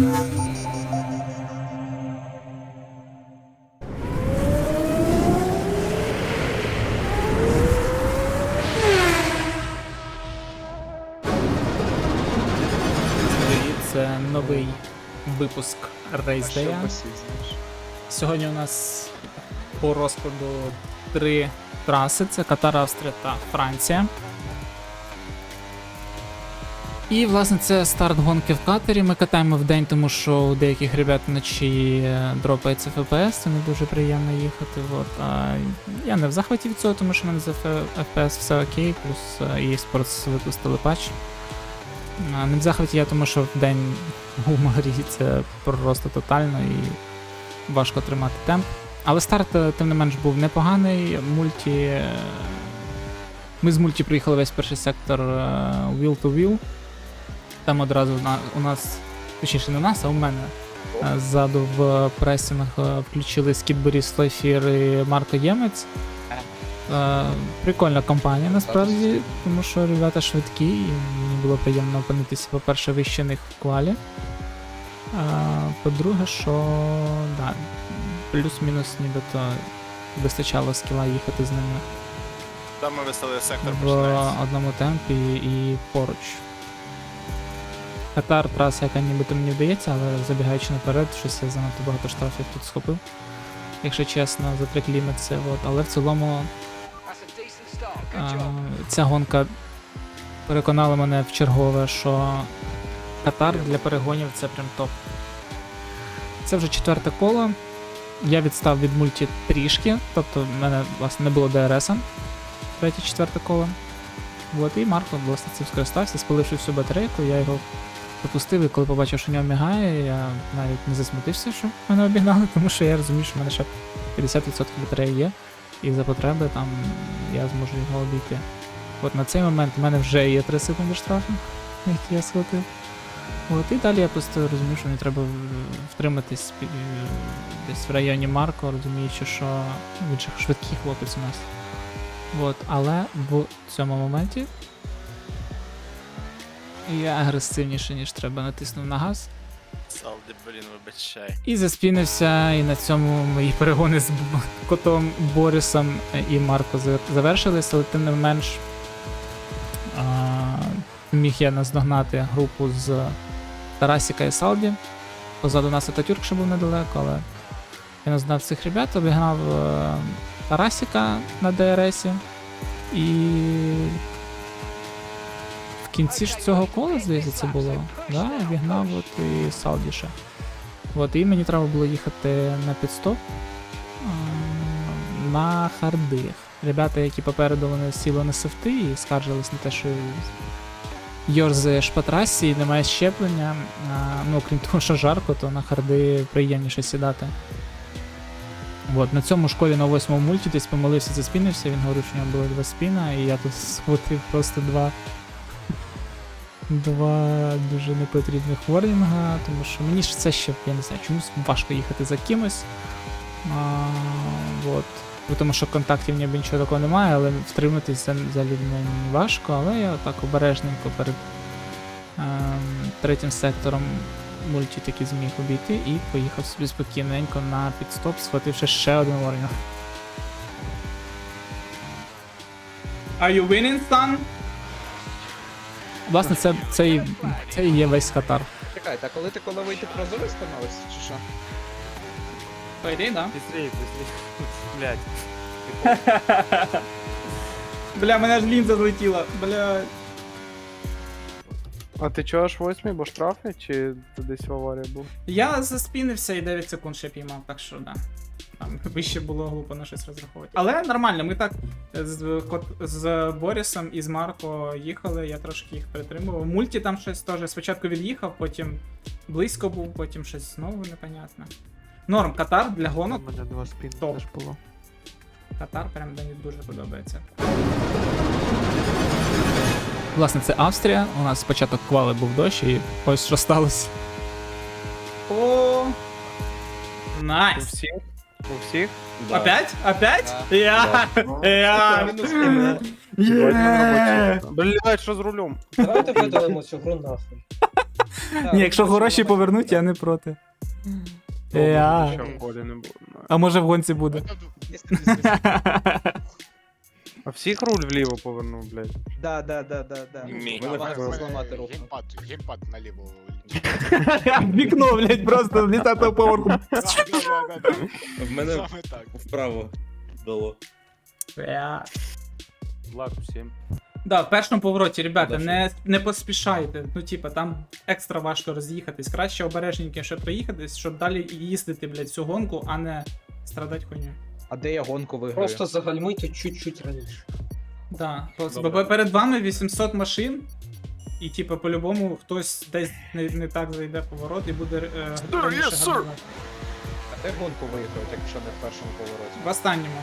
Це новий випуск Race Day. Сьогодні у нас по розкладу три траси: це Катар, Австрія та Франція. І, власне, це старт гонки в катері. Ми катаємо в день, тому що у деяких ребят вночі е, дропається FPS, це не дуже приємно їхати. От. А я не в захваті від цього, тому що в мене з FPS все окей, плюс е, eSports випустили патч. А, Не в захваті я, тому що в день у Марії це просто тотально і важко тримати темп. Але старт, е, тим не менш, був непоганий. Мульті. Ми з мульті приїхали весь перший сектор wheel to wheel. Там одразу на- у нас, точніше не у нас, а у мене. е, Ззаду в пресінг е, включили Скіт Боріс Лефір і Марко Ємець. Е, Прикольна компанія насправді, тому що ребята швидкі, і мені було приємно опинитися, по-перше, вище них в квалі. По-друге, що да, плюс-мінус нібито вистачало скіла їхати з ними Там ми виставили сектор в починається. одному темпі і поруч. Катар траса, яка нібито мені вдається, але забігаючи наперед, щось я занадто багато штрафів тут схопив. Якщо чесно, за три кліми це от. Але в цілому а, ця гонка переконала мене в чергове, що Катар для перегонів це прям топ. Це вже четверте коло. Я відстав від мульті трішки, тобто в мене власне не було ДРСа. Третє, четверте коло. От, і Марко власне цим скористався, спаливши всю батарейку, я його пропустив, і коли побачив, що в нього мігає, я навіть не засмутився, що мене обігнали, тому що я розумію, що в мене ще 50% батареї є, і за потреби там я зможу його обійти. От на цей момент в мене вже є 3 секунди штрафу, які я схватив. От, і далі я просто розумію, що мені треба втриматись десь в районі Марко, розуміючи, що він швидкий хлопець у нас. От, але в цьому моменті я агресивніше, ніж треба, натиснув на газ. Салди, блін, вибачай. І заспінився, і на цьому мої перегони з котом Борисом і Марко за- завершились, але тим не менш а, міг я наздогнати групу з Тарасіка і Салді. Позаду нас Ататюрк ще був недалеко, але я наздогнав цих ребят, обігнав е, Тарасіка на ДРСі. І кінці ж цього кола, здається, це було. Да, обігнав от і Салді ще. От, і мені треба було їхати на підстоп ем, на хардих. Ребята, які попереду вони сіли на софти і скаржились на те, що йорзаєш по трасі і немає щеплення. А, ну, крім того, що жарко, то на харди приємніше сідати. От, на цьому школі на восьмому мульті десь помилився, заспінився, він говорив, що в нього було два спіна, і я тут схватив просто два два дуже непотрібних ворнінга, тому що мені ж це ще, я не знаю, чомусь важко їхати за кимось. А, вот. Тому що контактів ніби нічого такого немає, але втриматись за, за людьми важко, але я так обережненько перед ем, третім сектором мульті таки зміг обійти і поїхав собі спокійненько на підстоп, схвативши ще один ворнінг. Are you winning, son? Власне, це, це, і, це і є весь Катар. Чекай, та коли ти коли вийти прозорий становишся, чи що? По ідеї, да. Быстрей, быстрей. Блядь. Бля, мене ж лінза злетіла, бля. А ти чого аж восьмий, бо штрафи, чи ти десь в аварії був? Я заспінився і 9 секунд ще піймав, так що да. Там вище було глупо на щось розраховувати. Але нормально, ми так з, кот- з Борисом і з Марко їхали, я трошки їх притримував. Мульті там щось теж спочатку від'їхав, потім близько був, потім щось знову непонятне. Норм, Катар для У гонок. мене два спін теж було. Катар прям мені дуже подобається. Власне, це Австрія. У нас спочатку квали був дощ, і ось що сталося. О! Найс! всіх? У всіх? Опять? Опять? Я! Я! Є! Блять, що з рулем? Давайте видалимо цю гру нахуй. Ні, якщо гроші повернуть, я не проти. Я. що в колі не було. А може в гонці буде. А всіх руль вліво повернув, блядь. Да, да, да, да, да. Мій. Намагався зламати руку. Геймпад, геймпад наліво. Вікно, блядь, просто з 10 поверху. В мене Саме так. вправо дало. Лак всім. Да, в першому повороті, ребята, не, не поспішайте. Ну, типа, там екстра важко роз'їхатись. Краще обережненько ще проїхатись, щоб далі їздити, блядь, цю гонку, а не страдати хуйню. А де я гонку виграю? Просто загальмуйте чуть-чуть раніше. Да, Добре. бо перед вами 800 машин, і типа по-любому хтось десь не, не так зайде поворот і буде е, раніше yes, sir. гальмувати. А де гонку виграють, якщо не в першому повороті? В останньому.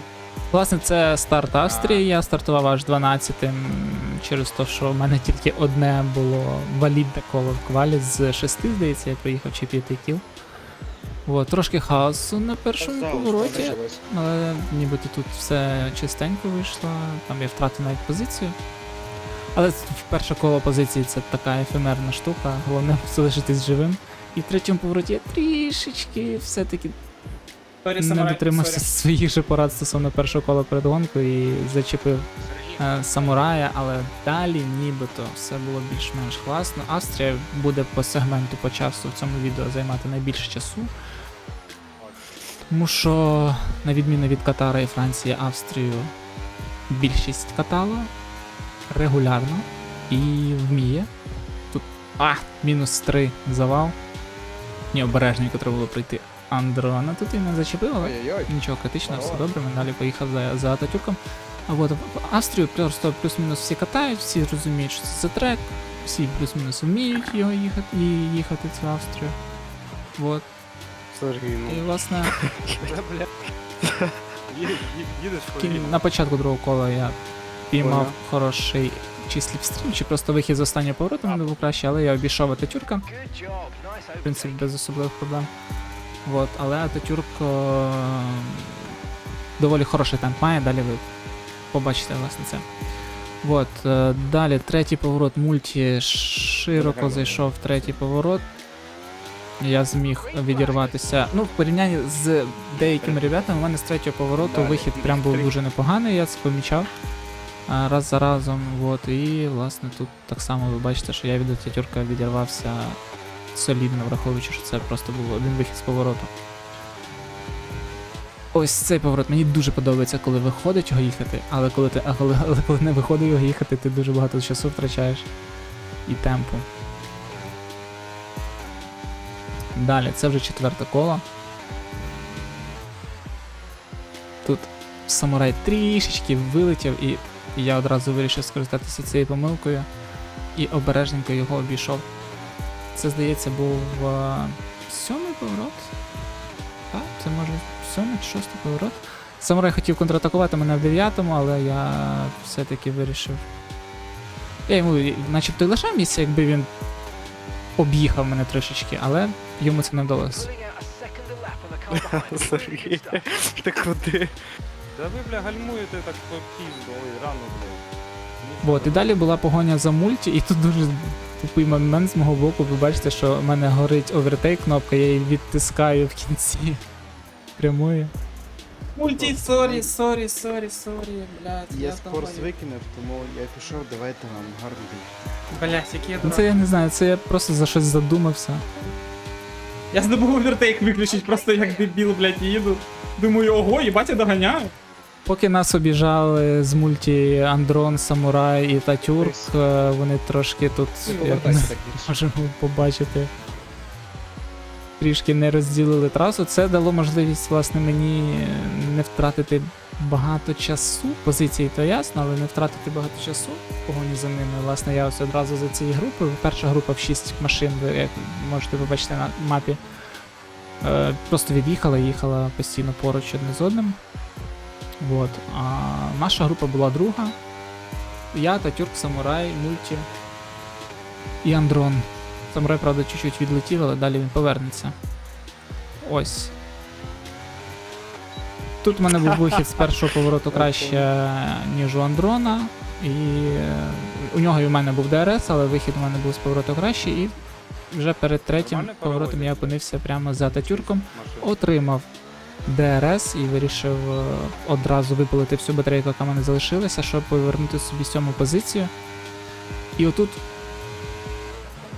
Власне, це старт Австрії. Я стартував аж 12-тим через те, що в мене тільки одне було валідне коло в квалі з шести, здається, я приїхав чи п'яти кіл. От, трошки хаосу на першому повороті, але нібито тут все чистенько вийшло, там я втратив навіть позицію. Але в перше коло позиції це така ефемерна штука, головне залишитись живим. І в третьому повороті я трішечки все-таки не дотримався своїх же порад стосовно першого кола перед гонкою і зачепив е, самурая, але далі нібито все було більш-менш класно. Австрія буде по сегменту по часу в цьому відео займати найбільше часу. Тому що, на відміну від Катара і Франції, Австрію більшість катала регулярно і вміє. Тут. А, мінус 3 завал. Ні, обережненько треба було пройти Андрона. Тут і не зачепив, але. Нічого критичного, все добре, ми далі поїхав за, за Ататюрком. А от в Австрію просто плюс-мінус всі катають, всі розуміють, що це за трек, всі плюс-мінус вміють його їхати і їхати цю Австрію. От. Сергій, І власне Їдеш на початку другого кола я піймав хороший чи сліпстрім, чи просто вихід з останнього повороту мене був краще, але я обійшов Ататюрка. В принципі, без особливих проблем. Вот, але Ататюрк е, доволі хороший темп має, далі ви побачите власне це. Вот, е, далі третій поворот мульті широко зайшов в третій поворот. Я зміг відірватися. Ну, в порівнянні з деякими ребятами, у мене з третього повороту вихід прям був дуже непоганий, я це помічав раз за разом. Вот, і власне тут так само ви бачите, що я від Ататюрка відірвався солідно, враховуючи, що це просто був один вихід з повороту. Ось цей поворот мені дуже подобається, коли виходить його їхати, але коли ти, а коли, але коли не виходить його їхати, ти дуже багато часу втрачаєш і темпу. Далі, це вже четверте коло. Тут самурай трішечки вилетів, і я одразу вирішив скористатися цією помилкою і обережненько його обійшов. Це, здається, був е, сьомий поворот. Так, це може сьомий чи шостий поворот. Самурай хотів контратакувати мене в дев'ятому, але я все-таки вирішив. Я йому начебто й лишав місце, якби він об'їхав мене трошечки, але йому це не вдалося. Сергій, ти куди? Да ви, бля, гальмуєте так по пізду, ой, рано, бля. От, і далі була погоня за мульті, і тут дуже тупий момент з мого боку. Ви бачите, що в мене горить овертейк кнопка, я її відтискаю в кінці прямої. Мульті, сорі, сорі, сорі, сорі, блядь. Я спорс викинув, тому я пішов, давайте вам гарний день. Блядь, який я Ну, Це я не знаю, це я просто за щось задумався. Я забув овертейк виключити, просто як дебіл, блядь, їду. Думаю, ого, їбать, я доганяю. Поки нас обіжали з мульті Андрон, Самурай і Татюрк, е, вони трошки тут, як Повертайся так більше. можемо побачити, трішки не розділили трасу. Це дало можливість, власне, мені не втратити багато часу. Позиції то ясно, але не втратити багато часу в погоні за ними. Власне, я ось одразу за цією групою. Перша група в 6 машин, ви як можете побачити на мапі. Е, просто від'їхала, їхала постійно поруч одне з одним. Вот. А наша група була друга. Я, Татюрк, Самурай, Мульті і Андрон. Самурай, правда, чуть-чуть відлетів, але далі він повернеться. Ось. Тут в мене був вихід з першого повороту краще, ніж у Андрона. І е, у нього і в мене був ДРС, але вихід у мене був з повороту краще. І вже перед третім поворотом я опинився прямо за Ататюрком, Машина. отримав ДРС і вирішив е, одразу випалити всю батарейку, яка в мене залишилася, щоб повернути собі сьому позицію. І отут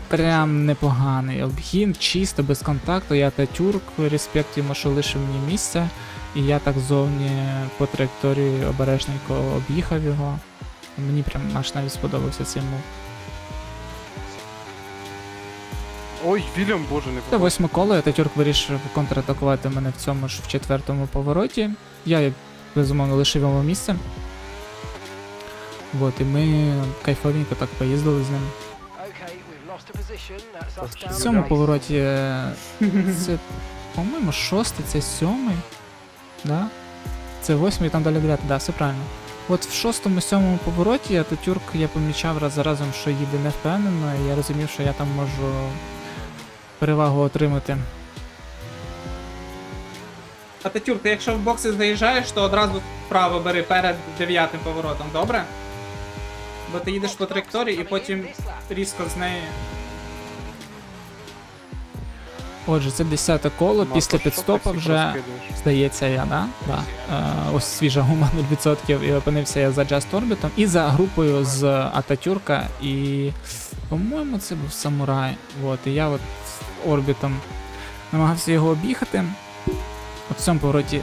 прям непоганий обгін, чисто без контакту. Я Ататюрк, респект йому, що лишив мені місце. І я так зовні по траєкторії обережненько об'їхав його. Мені прям аж навіть сподобався цей мув. Ой, Вільям, боже, не Та восьме коло, я Ататюрк вирішив контратакувати мене в цьому ж в четвертому повороті. Я, безумовно, лишив йому місце. От, і ми кайфовенько так поїздили з ним. В цьому повороті е, це, по-моєму, шостий, це сьомий. Да? Це восьмий, там далі дев'ятий, да, все правильно. От в шостому, сьомому повороті Ататюрк я помічав раз за разом, що їде невпевнено, і я розумів, що я там можу перевагу отримати. Ататюрк, ти якщо в бокси заїжджаєш, то одразу вправо бери перед дев'ятим поворотом, добре? Бо ти їдеш по траєкторії і потім різко з неї. Отже, це 10 коло, після підстопа вже розкидуєш? здається я, да? Да. Е, ось свіжа гума 0%, і опинився я за Just Orbitom і за групою з Ататюрка, і, по-моєму, це був самурай. От, і я от орбітом намагався його об'їхати. От в цьому повороті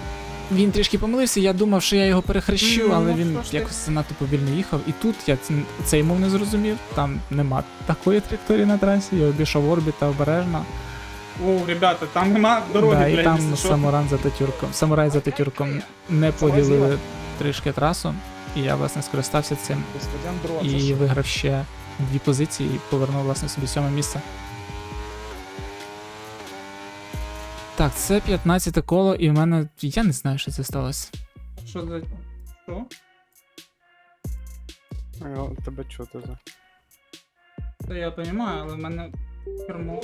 він трішки помилився, я думав, що я його перехрещу, Ну, але ну, він якось занадто повільно їхав. І тут я цей мов не зрозумів, там нема такої траєкторії на трасі, я обійшов орбіта обережно. О, ребята, там нема дороги, Да, і там самуран за Татюрком. Самурай за Татюрком не поділили трішки трасу, і я власне скористався цим і виграв ще дві позиції і повернув власне собі сьоме місце. Так, це 15 коло, і в мене. Я не знаю, що це сталося. Що за... Що? А я Тебе чути за. Та я розумію, але в мене кермо.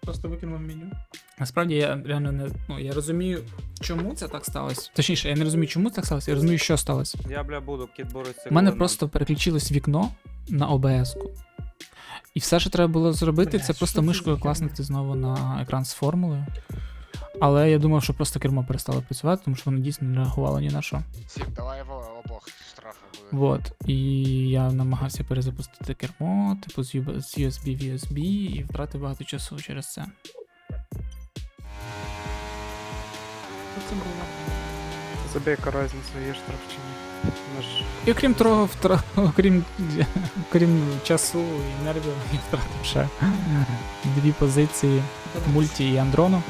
Просто викинув меню. Насправді я реально не. Ну, я розумію, чому це так сталося. Точніше, я не розумію, чому це так сталося, я розумію, що сталося. Я, бля, буду кіт бореться. У мене просто переключилось вікно на ОБС-ку. І все, що треба було зробити, це просто мишкою класнути знову на екран з формулою. Але я думав, що просто кермо перестало працювати, тому що воно дійсно не реагувало ні на що. Сім, давай його обох штрафи буде. Вот. І я намагався перезапустити кермо, типу з USB в USB, і втратив багато часу через це. Це було? Тобі яка різниця, є штраф чи ні? Ж І окрім того, втра... окрім... окрім часу і нервів, я втратив ще дві позиції мульті і Андрону.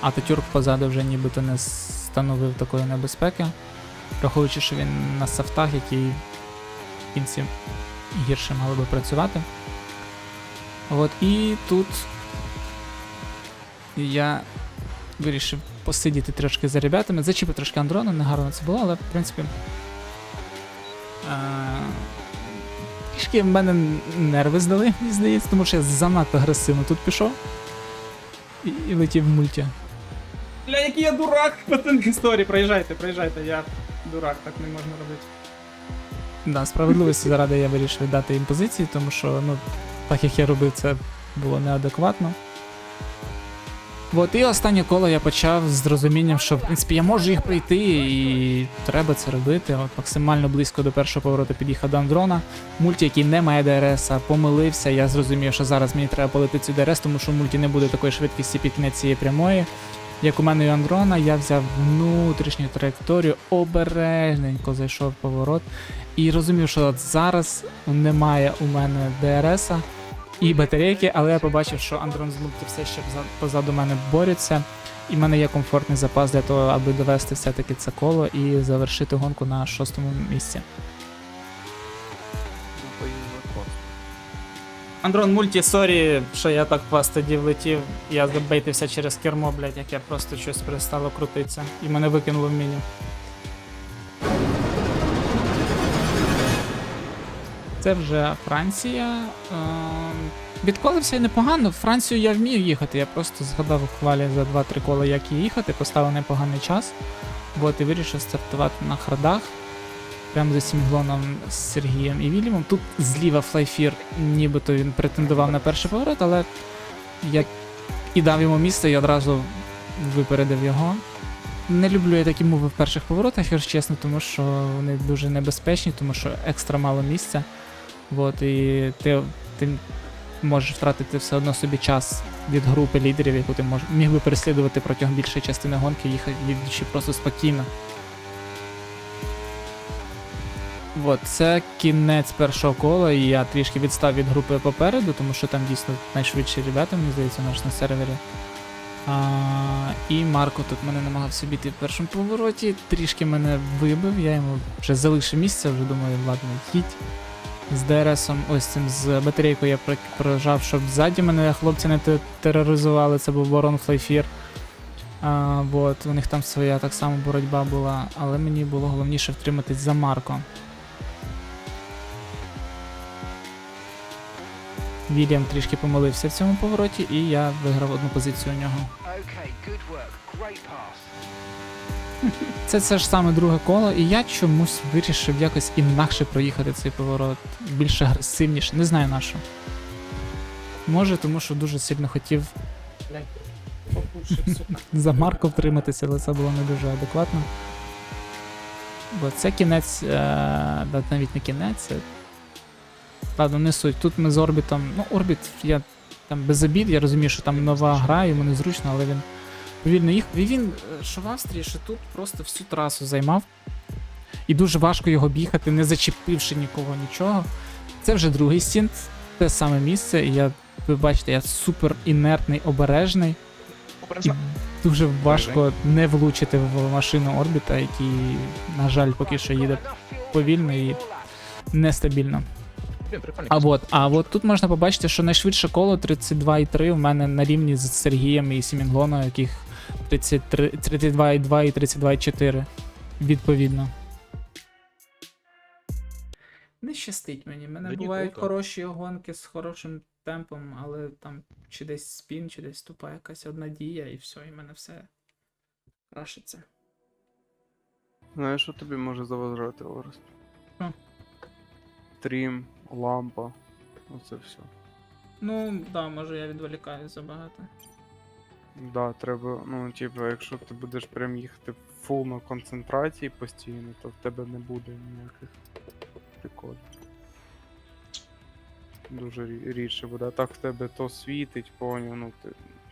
А Татюрк позаду вже нібито не становив такої небезпеки, враховуючи, що він на софтах, які в кінці гірше мали би працювати. От і тут я вирішив посидіти трошки за ребятами, зачепив трошки Андрону, не гарно це було, але в принципі. е, Трішки в мене нерви здали, мені здається, тому що я занадто агресивно тут пішов і, і летів в мульті. Бля, який я дурак! Потім історії, проїжджайте, проїжджайте, я дурак, так не можна робити. Да, справедливості заради я вирішив віддати їм позиції, тому що, ну, так як я робив, це було неадекватно. От, і останнє коло я почав з розумінням, що в принципі я можу їх пройти і треба це робити. От максимально близько до першого повороту під'їхав до Андрона. Мульті, який не має ДРС, помилився. Я зрозумів, що зараз мені треба полити цю ДРС, тому що в мульті не буде такої швидкості під кінець цієї прямої. Як у мене і Андрона, я взяв внутрішню траєкторію, обережненько зайшов в поворот. І розумів, що от зараз немає у мене ДРСа і батарейки, але я побачив, що Андрон з мульті все ще позаду мене борються. І в мене є комфортний запас для того, аби довести все-таки це коло і завершити гонку на шостому місці. Андрон мульті, сорі, що я так вас тоді влетів. Я забейтився через кермо, блядь, як я просто щось перестало крутитися. І мене викинуло в меню. Це вже Франція. Відколився непогано. В Францію я вмію їхати. Я просто згадав у хвалі за 2-3 кола, як її їхати, поставив непоганий час. От і вирішив стартувати на хардах. прямо за Сімглоном з Сергієм і Вільямом. Тут зліва Флайфір, нібито він претендував на перший поворот, але я і дав йому місце і одразу випередив його. Не люблю я такі мови в перших поворотах, якщо чесно, тому що вони дуже небезпечні, тому що екстра мало місця. От, і ти, ти можеш втратити все одно собі час від групи лідерів, яку ти мож, міг би переслідувати протягом більшої частини гонки, їхати їдучи просто спокійно. От, це кінець першого кола, і я трішки відстав від групи попереду, тому що там дійсно найшвидші ребята, мені здається, у нас на сервері. А, і Марко тут мене намагався бити в першому повороті, трішки мене вибив, я йому вже залишив місце, вже думаю, ладно, їдь. З ДРСом, ось цим з батарейкою я прожав, щоб ззаді мене хлопці не тероризували, це був Ворон Флайфір. А, у них там своя так само боротьба була, але мені було головніше втриматись за Марко. Вільям трішки помилився в цьому повороті, і я виграв одну позицію у нього. Okay, good work. Great pass. Це це ж саме друге коло, і я чомусь вирішив якось інакше проїхати цей поворот. Більш агресивніше, не знаю на що. Може, тому що дуже сильно хотів за Марко втриматися, але це було не дуже адекватно. Бо це кінець, е, навіть не кінець. Ладно, не суть. Тут ми з Орбітом. Ну, Орбіт, я там без обід, я розумію, що там нова гра, йому незручно, але він повільно їхав. І він, е, що в Австрії, що тут просто всю трасу займав. І дуже важко його бігати, не зачепивши нікого нічого. Це вже другий стінт, те саме місце, і я, ви бачите, я супер інертний, обережний. І дуже важко не влучити в машину орбіта, який, на жаль, поки що їде повільно і нестабільно. А от, а от тут можна побачити, що найшвидше коло 32,3 у мене на рівні з Сергієм і Сімінглоном, яких 33, 32,2 і 32,4 відповідно. Не щастить мені. Мене Мені бувають круто. хороші гонки з хорошим темпом, але там чи десь спін, чи десь тупа якась одна дія, і все, і мене все крашиться. Знаєш, що тобі може заважати, Орест? Що? Трім, лампа. Оце все. Ну, да, може я відволікаюсь забагато. Да, треба, ну, типу, якщо ти будеш прям їхати фул на концентрації постійно, то в тебе не буде ніяких приколів. Дуже рідше буде. А так в тебе то світить, поняв, ну ти.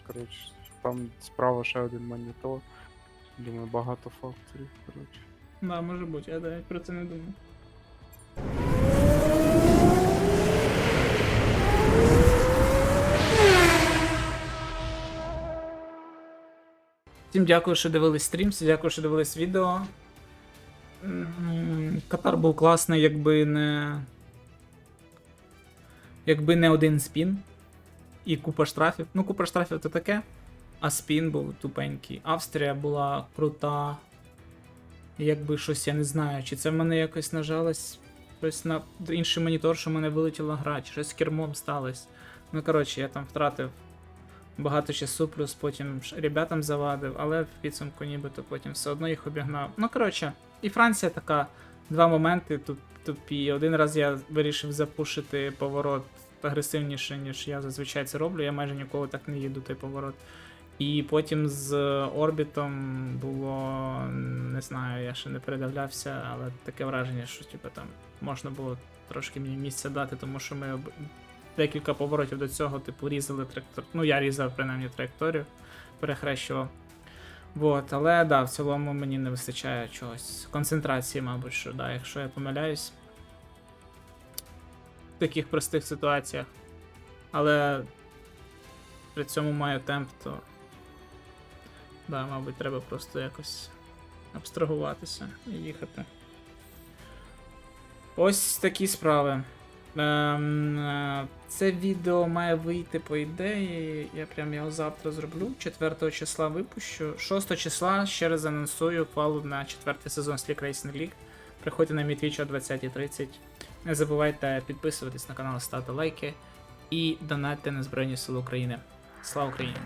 Коротше, там справа ще один монітор. Думаю, багато факторів, коротше. Да, може бути, я навіть про це не думав. Всім дякую, що дивились стрім, всім дякую, що дивились відео. Катар був класний, якби не. Якби не один спін. І купа штрафів. Ну, купа штрафів то таке. А спін був тупенький. Австрія була крута. Якби щось я не знаю, чи це в мене якось нажалось щось на інший монітор, що в мене вилетіла гра, чи щось з кермом сталося. Ну коротше, я там втратив багато часу, плюс потім ребятам завадив, але в підсумку нібито потім все одно їх обігнав. Ну коротше, і Франція така, два моменти тупі. Один раз я вирішив запушити поворот агресивніше, ніж я зазвичай це роблю. Я майже ніколи так не їду той поворот. І потім з орбітом було, не знаю, я ще не передивлявся, але таке враження, що типу, там можна було трошки мені місця дати, тому що ми декілька поворотів до цього, типу, різали траєкторію. Ну, я різав принаймні траєкторію, перехрещував. Вот, але да, в цілому мені не вистачає чогось. Концентрації, мабуть, що да, якщо я помиляюсь. В таких простих ситуаціях. Але при цьому маю темп, то. Да, мабуть, треба просто якось абстрагуватися і їхати. Ось такі справи. Ем, е, це відео має вийти по ідеї. Я прям його завтра зроблю. 4 числа випущу. 6 числа ще раз анонсую фалу на 4 сезон Sleek Racing League. Приходьте на мій Twitch о 20.30. Не забувайте підписуватись на канал, ставити лайки і донатьте на Збройні Сили України. Слава Україні!